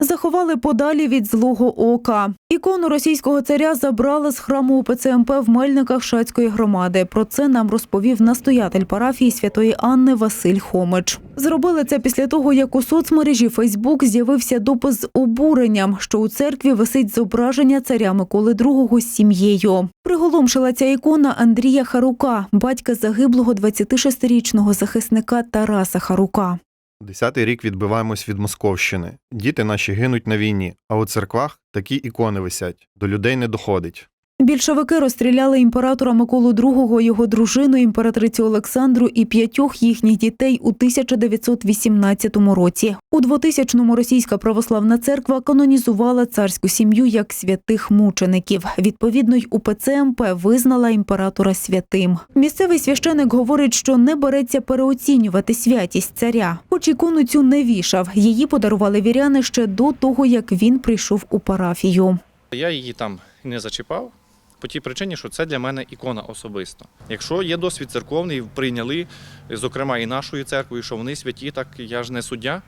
Заховали подалі від злого ока. Ікону російського царя забрали з храму УПЦ МП в Мельниках Шацької громади. Про це нам розповів настоятель парафії святої Анни Василь Хомич. Зробили це після того, як у соцмережі Фейсбук з'явився допис з обуренням, що у церкві висить зображення царя Миколи II з сім'єю. Приголомшила ця ікона Андрія Харука, батька загиблого 26-річного захисника Тараса Харука. Десятий рік відбиваємось від Московщини. Діти наші гинуть на війні, а у церквах такі ікони висять. До людей не доходить. Більшовики розстріляли імператора Миколу II, його дружину, імператрицю Олександру і п'ятьох їхніх дітей у 1918 році. У 2000-му російська православна церква канонізувала царську сім'ю як святих мучеників. Відповідно, й УПЦ МП визнала імператора святим. Місцевий священик говорить, що не береться переоцінювати святість царя. Хоч ікону цю не вішав. Її подарували віряни ще до того, як він прийшов у парафію. Я її там не зачіпав. По тій причині, що це для мене ікона особисто. Якщо є досвід церковний, прийняли, зокрема і нашою церквою, що вони святі, так я ж не суддя.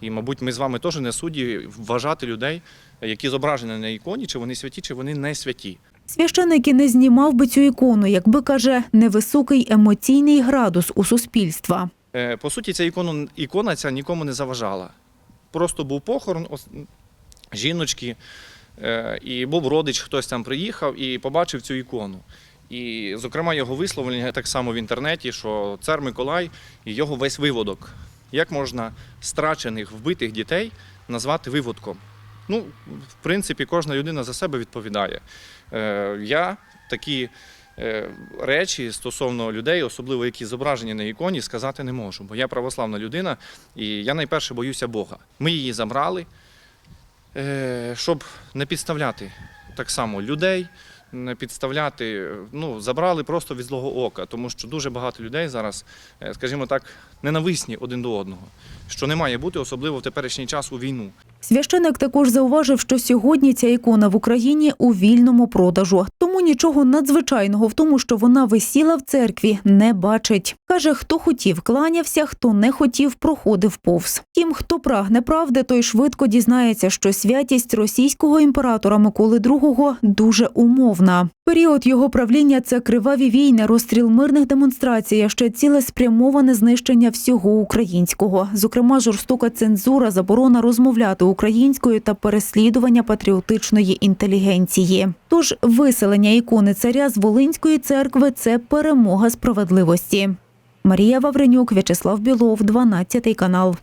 І, мабуть, ми з вами теж не судді вважати людей, які зображені на іконі, чи вони святі, чи вони не святі. Священик і не знімав би цю ікону, якби каже, невисокий емоційний градус у суспільства. Е, По суті, ця ікона, ікона ця нікому не заважала. Просто був похорон жіночки, і був родич, хтось там приїхав і побачив цю ікону. І, зокрема, його висловлення так само в інтернеті, що цар Миколай і його весь виводок. Як можна страчених, вбитих дітей назвати виводком? Ну, в принципі, кожна людина за себе відповідає. Е, Я такі е, речі стосовно людей, особливо які зображені на іконі, сказати не можу, бо я православна людина і я найперше боюся Бога. Ми її забрали, е, щоб не підставляти так само людей, не підставляти, е, ну, забрали просто від злого ока, тому що дуже багато людей зараз, е, скажімо так, ненависні один до одного, що не має бути, особливо в теперішній час у війну. Священик також зауважив, що сьогодні ця ікона в Україні у вільному продажу. Тому нічого надзвичайного в тому, що вона висіла в церкві, не бачить. Каже, хто хотів, кланявся, хто не хотів, проходив повз. Тім, хто прагне правди, той швидко дізнається, що святість російського імператора Миколи II дуже умовна. Період його правління це криваві війни, розстріл мирних демонстрацій, а ще цілеспрямоване знищення всього українського, зокрема жорстока цензура, заборона розмовляти українською та переслідування патріотичної інтелігенції. Тож виселення ікони царя з Волинської церкви це перемога справедливості. Марія Вавренюк, В'ячеслав Білов, 12 канал.